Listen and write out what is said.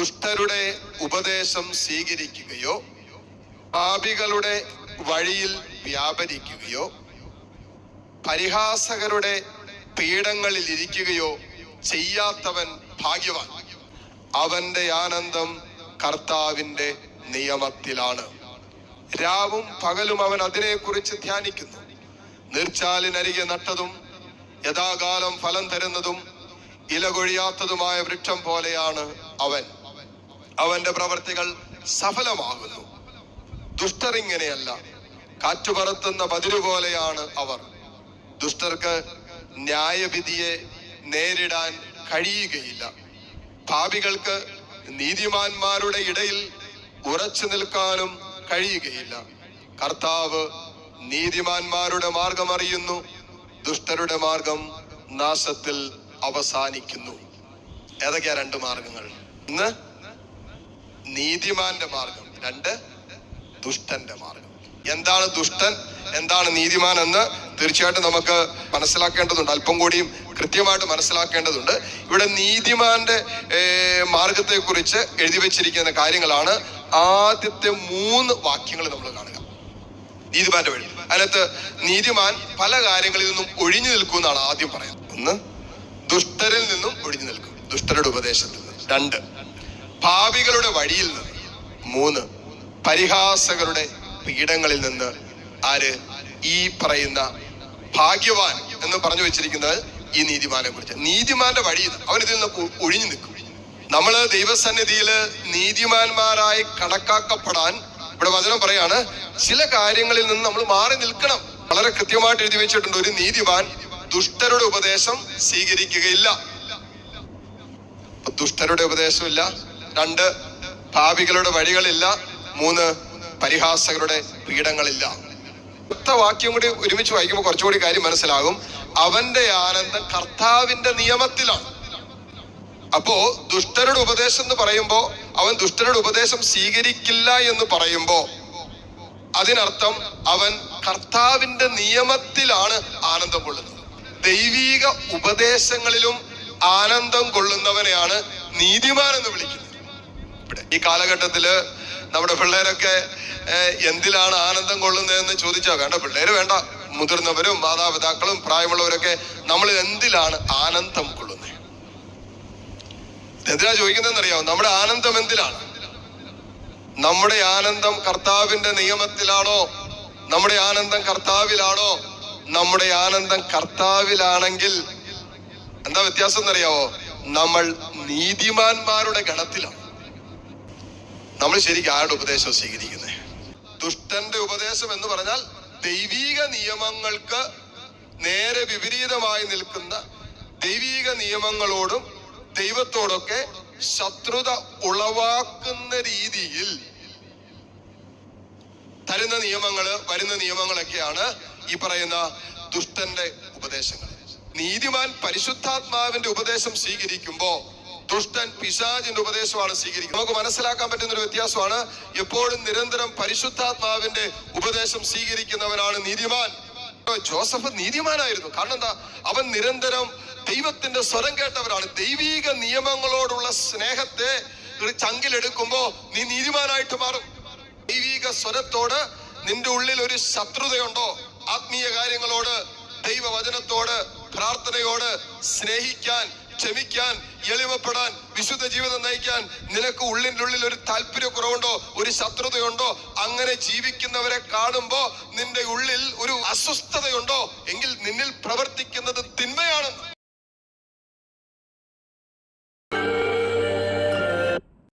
ദുഷ്ടരുടെ ഉപദേശം സ്വീകരിക്കുകയോ പാപികളുടെ വഴിയിൽ വ്യാപരിക്കുകയോ പരിഹാസകരുടെ പീഠങ്ങളിൽ ഇരിക്കുകയോ ചെയ്യാത്തവൻ ഭാഗ്യവാൻ. അവന്റെ ആനന്ദം കർത്താവിന്റെ നിയമത്തിലാണ്. രാവും പകലും അവൻ അതിനെക്കുറിച്ച് ധ്യാനിക്കുന്നു. നീർച്ചാലിനരികെ നട്ടതും യഥാകാലം ഫലം തരുന്നതും ഇലകൊഴിയാത്തതുമായ വൃക്ഷം പോലെയാണ് അവൻ. അവന്റെ പ്രവർത്തികൾ സഫലമാകുന്നു. ദുഷ്ടർ ഇങ്ങനെയല്ല കാറ്റുപറത്തുന്ന പതിരു പോലെയാണ് അവർ. ദുഷ്ടർക്ക് ന്യായവിധിയെ നേരിടാൻ കഴിയുകയില്ല. ഭാവികൾക്ക് നീതിമാന്മാരുടെ ഇടയിൽ ഉറച്ചു നിൽക്കാനും കഴിയുകയില്ല. കർത്താവ് നീതിമാന്മാരുടെ മാർഗം അറിയുന്നു ദുഷ്ടരുടെ മാർഗം നാശത്തിൽ അവസാനിക്കുന്നു. ഏതൊക്കെയാ രണ്ട് മാർഗങ്ങൾ? ഒന്ന് നീതിമാന്റെ മാർഗം. രണ്ട് ദുഷ്ടന്റെ മാർഗം. എന്താണ് ദുഷ്ടൻ? എന്താണ് നീതിമാൻ എന്ന് തീർച്ചയായിട്ടും നമുക്ക് മനസ്സിലാക്കേണ്ടതുണ്ട്. അല്പം കൂടിയും കൃത്യമായിട്ട് മനസ്സിലാക്കേണ്ടതുണ്ട്. ഇവിടെ നീതിമാന്റെ മാർഗത്തെ കുറിച്ച് എഴുതി വെച്ചിരിക്കുന്ന കാര്യങ്ങളാണ് ആദ്യത്തെ മൂന്ന് വാക്യങ്ങൾ നമ്മൾ കാണുക. നീതിമാന്റെ വഴി. അതിനകത്ത് നീതിമാൻ പല കാര്യങ്ങളിൽ നിന്നും ഒഴിഞ്ഞു നിൽക്കുമെന്നാണ് ആദ്യം പറയുന്നത്. ഒന്ന് ദുഷ്ടരിൽ നിന്നും ഒഴിഞ്ഞു നിൽക്കും. ദുഷ്ടരുടെ ഉപദേശത്തിൽ നിന്ന്. രണ്ട് പാപികളുടെ വഴിയിൽ നിന്ന് മൂന്ന് പരിഹാസകരുടെ പീഠങ്ങളിൽ നിന്ന് ആര് ഈ പറയുന്ന ഭാഗ്യവാൻ എന്ന് പറഞ്ഞു വെച്ചിരിക്കുന്നത് ഈ നീതിമാനെ കുറിച്ച്. നീതിമാന്റെ വഴി. അവൻ ഇതിൽ നിന്ന് ഒഴിഞ്ഞു നിൽക്കും. നമ്മൾ ദൈവസന്നിധിയിൽ നീതിമാന്മാരായി കണക്കാക്കപ്പെടാൻ ഇവിടെ വചനം പറയാണ് ചില കാര്യങ്ങളിൽ നിന്ന് നമ്മൾ മാറി നിൽക്കണം. വളരെ കൃത്യമായിട്ട് എഴുതി വെച്ചിട്ടുണ്ട് ഒരു നീതിമാൻ ദുഷ്ടരുടെ ഉപദേശം സ്വീകരിക്കുകയില്ല. ദുഷ്ടരുടെ ഉപദേശമില്ല രണ്ട് ഭാവികളുടെ വഴികളില്ല. മൂന്ന് പരിഹാസകരുടെ പീഠങ്ങളില്ല. അടുത്ത വാക്യം കൂടി ഒരുമിച്ച് വായിക്കുമ്പോൾ കുറച്ചുകൂടി കാര്യം മനസ്സിലാകും. അവന്റെ ആനന്ദം കർത്താവിന്റെ നിയമത്തിലാണ്. അപ്പോ ദുഷ്ടരുടെ ഉപദേശം എന്ന് പറയുമ്പോ അവൻ ദുഷ്ടരുടെ ഉപദേശം സ്വീകരിക്കില്ല എന്ന് പറയുമ്പോ അതിനർത്ഥം അവൻ കർത്താവിന്റെ നിയമത്തിലാണ് ആനന്ദം കൊള്ളുന്നത്. ദൈവീക ഉപദേശങ്ങളിലും ആനന്ദം കൊള്ളുന്നവനെയാണ് നീതിമാൻ എന്ന് വിളിക്കുന്നത്. ഈ കാലഘട്ടത്തിൽ നമ്മുടെ പിള്ളേരൊക്കെ എന്തിലാണ് ആനന്ദം കൊള്ളുന്നതെന്ന് ചോദിച്ചാൽ വേണ്ട പിള്ളേര് വേണ്ട. മുതിർന്നവരും മാതാപിതാക്കളും പ്രായമുള്ളവരൊക്കെ നമ്മൾ എന്തിലാണ് ആനന്ദം കൊള്ളുന്നത് എന്തിനാ ചോദിക്കുന്നതെന്ന് അറിയാമോ നമ്മുടെ ആനന്ദം എന്തിലാണ്? നമ്മുടെ ആനന്ദം കർത്താവിന്റെ നിയമത്തിലാണോ? നമ്മുടെ ആനന്ദം കർത്താവിലാണോ? നമ്മുടെ ആനന്ദം കർത്താവിലാണെങ്കിൽ എന്താ വ്യത്യാസം എന്നറിയാവോ? നമ്മൾ നീതിമാന്മാരുടെ ഗണത്തിലാണ്. നമ്മൾ ശരിക്കും ആരുടെ ഉപദേശം സ്വീകരിക്കുന്നത് ദുഷ്ടന്റെ ഉപദേശം എന്ന് പറഞ്ഞാൽ ദൈവീക നിയമങ്ങൾക്ക് നേരെ വിപരീതമായി നിൽക്കുന്ന ദൈവീക നിയമങ്ങളോടും ദൈവത്തോടൊക്കെ ശത്രുത ഉളവാക്കുന്ന രീതിയിൽ തരുന്ന നിയമങ്ങൾ വരുന്ന നിയമങ്ങളൊക്കെയാണ് ഈ പറയുന്ന ദുഷ്ടന്റെ ഉപദേശങ്ങൾ. നീതിമാൻ പരിശുദ്ധാത്മാവിന്റെ ഉപദേശം സ്വീകരിക്കുമ്പോ ദുഷ്ടൻ പിശാചിന്റെ ഉപദേശമാണ് സ്വീകരിക്കുന്നത്. നമുക്ക് മനസ്സിലാക്കാൻ പറ്റുന്ന ഒരു വ്യത്യാസമാണ് എപ്പോഴും നിരന്തരം പരിശുദ്ധാത്മാവിന്റെ ഉപദേശം സ്വീകരിക്കുന്നവനാണ് നീതിമാൻ. ജോസഫ് നീതിമാനായിരുന്നു. കാരണം എന്താ? അവൻ നിരന്തരം ദൈവത്തിന്റെ സ്വരം കേട്ടവരാണ്. ദൈവീക നിയമങ്ങളോടുള്ള സ്നേഹത്തെ ചങ്കിലെടുക്കുമ്പോ നീ നീതിമാനായിട്ട് മാറും. ദൈവീക സ്വരത്തോട് നിന്റെ ഉള്ളിൽ ഒരു ശത്രുതയുണ്ടോ? ആത്മീയ കാര്യങ്ങളോട് ദൈവവചനത്തോട് പ്രാർത്ഥനയോട് സ്നേഹിക്കാൻ ക്ഷമിക്കാൻ എളിമപ്പെടാൻ വിശുദ്ധ ജീവിതം നയിക്കാൻ നിനക്ക് ഉള്ളിന്റെ ഉള്ളിൽ ഒരു താല്പര്യക്കുറവുണ്ടോ? ഒരു ശത്രുതയുണ്ടോ? അങ്ങനെ ജീവിക്കുന്നവരെ കാണുമ്പോ നിന്റെ ഉള്ളിൽ ഒരു അസ്വസ്ഥതയുണ്ടോ? എങ്കിൽ നിന്നിൽ പ്രവർത്തിക്കുന്നത് തിന്മയാണ്